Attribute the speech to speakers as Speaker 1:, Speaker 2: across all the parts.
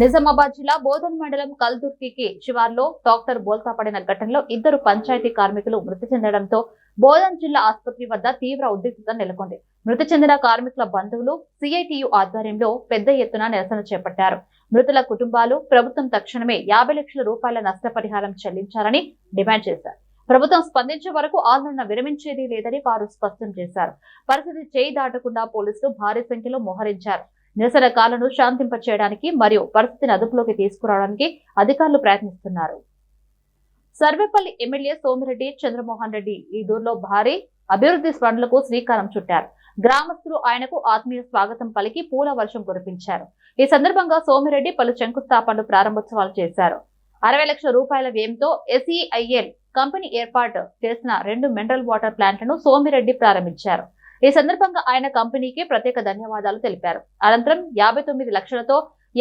Speaker 1: నిజామాబాద్ జిల్లా బోధన్ మండలం కల్దుర్కి శివార్లో డాక్టర్ బోల్తా పడిన ఘటనలో ఇద్దరు పంచాయతీ కార్మికులు మృతి చెందడంతో బోధన్ జిల్లా ఆసుపత్రి వద్ద తీవ్ర ఉద్రిక్తత నెలకొంది. మృతి చెందిన కార్మికుల బంధువులు సిఐటియు ఆధ్వర్యంలో పెద్ద ఎత్తున నిరసన చేపట్టారు. మృతుల కుటుంబాలు ప్రభుత్వం తక్షణమే యాభై లక్షల రూపాయల నష్టపరిహారం చెల్లించాలని డిమాండ్ చేశారు. ప్రభుత్వం స్పందించే వరకు ఆందోళన విరమించేది లేదని వారు స్పష్టం చేశారు. పరిస్థితి చేయి దాటకుండా పోలీసులు భారీ సంఖ్యలో మోహరించారు. నిరసనకారులను శాంతింపచేయడానికి మరియు పరిస్థితిని అదుపులోకి తీసుకురావడానికి అధికారులు ప్రయత్నిస్తున్నారు. సర్వేపల్లి ఎమ్మెల్యే సోమిరెడ్డి చంద్రమోహన్ రెడ్డి ఈ దూరులో భారీ అభివృద్ధి పనులకు శ్రీకారం చుట్టారు. గ్రామస్తులు ఆయనకు ఆత్మీయ స్వాగతం పలికి పూల వర్షం కురిపించారు. ఈ సందర్భంగా సోమిరెడ్డి పలు శంకుస్థాపనలు ప్రారంభోత్సవాలు చేశారు. అరవై లక్షల రూపాయల వ్యయంతో ఎస్ఈఐఎల్ కంపెనీ ఏర్పాటు చేసిన రెండు మినరల్ వాటర్ ప్లాంట్లను సోమిరెడ్డి ప్రారంభించారు. ఈ సందర్భంగా ఆయన కంపెనీకి ప్రత్యేక ధన్యవాదాలు తెలిపారు. అనంతరం యాభై తొమ్మిది లక్షలతో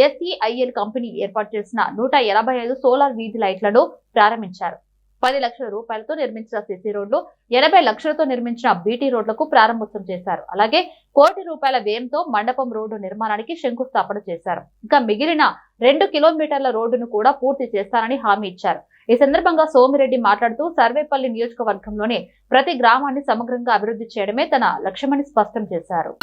Speaker 1: ఎస్ఈఐఎల్ కంపెనీ ఏర్పాటు చేసిన నూట ఎనభై ఐదు సోలార్ వీధి లైట్లను ప్రారంభించారు. పది లక్షల రూపాయలతో నిర్మించిన సిసి రోడ్లు ఎనభై లక్షలతో నిర్మించిన బీటీ రోడ్లకు ప్రారంభోత్సవం చేశారు. అలాగే కోటి రూపాయల వ్యయంతో మండపం రోడ్డు నిర్మాణానికి శంకుస్థాపన చేశారు. ఇంకా మిగిలిన రెండు కిలోమీటర్ల రోడ్డును కూడా పూర్తి చేస్తారని హామీ ఇచ్చారు. ఈ సందర్భంగా సోమిరెడ్డి మాట్లాడుతూ సర్వేపల్లి నియోజకవర్గంలోని ప్రతి గ్రామాన్ని సమగ్రంగా అభివృద్ధి చేయడమే తన లక్ష్యమని స్పష్టం చేశారు.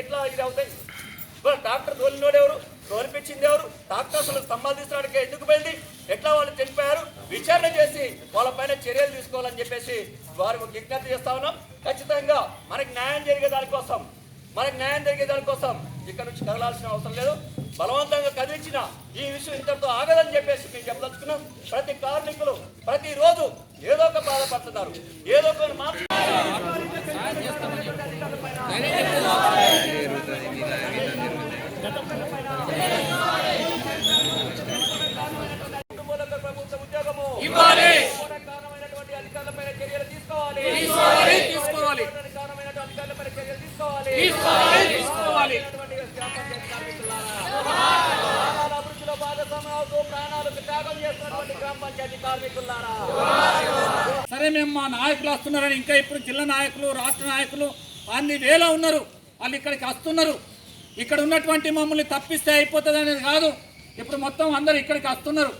Speaker 2: ఎట్లా ఇది అవుతాయి డాక్టర్ తోలినోడు ఎవరు? తోలిపించింది ఎవరు? డాక్టర్ అసలు స్తంభాలు తీసుకోవడానికి ఎందుకు వెళ్ళి ఎట్లా వాళ్ళు చనిపోయారు? విచారణ చేసి వాళ్ళ పైన చర్యలు తీసుకోవాలని చెప్పేసి వారికి విజ్ఞప్తి చేస్తా ఉన్నాం. ఖచ్చితంగా మనకి న్యాయం జరిగే దానికోసం మనకి న్యాయం జరిగే దానికోసం ఇక్కడ నుంచి కదలాల్సిన అవసరం లేదు. బలవంతంగా కదిలించిన ఈ విషయం ఇంతటితో ఆగదని చెప్పేసి మేము చెప్పదలుచుకున్నాం. ప్రతి కార్మికులు ప్రతిరోజు ఏదో ఒక బాధపడుతున్నారు. ఏదో ఒక మాట ఇవ్వాలి కారణమైనటువంటి అధికారులపై చర్యలు తీసుకోవాలి. తీసుకోవాలి. తీసుకోవాలి అధికారులపై చర్యలు తీసుకోవాలి. తీసుకోవాలి. తీసుకోవాలి అభివృద్ధిలో భాగస్వామ్యం అవుతూ ప్రాణాలకు త్యాగం చేస్తున్నటువంటి గ్రామ పంచాయతీ కార్మికులారా.
Speaker 3: సరే మేము మా నాయకులు వస్తున్నారని ఇంకా ఇప్పుడు జిల్లా నాయకులు రాష్ట్ర నాయకులు అన్ని వేల ఉన్నారు. వాళ్ళు ఇక్కడికి వస్తున్నారు. ఇక్కడ ఉన్నటువంటి మమ్మల్ని తప్పిస్తే అయిపోతుంది అనేది కాదు. ఇప్పుడు మొత్తం అందరు ఇక్కడికి వస్తున్నారు.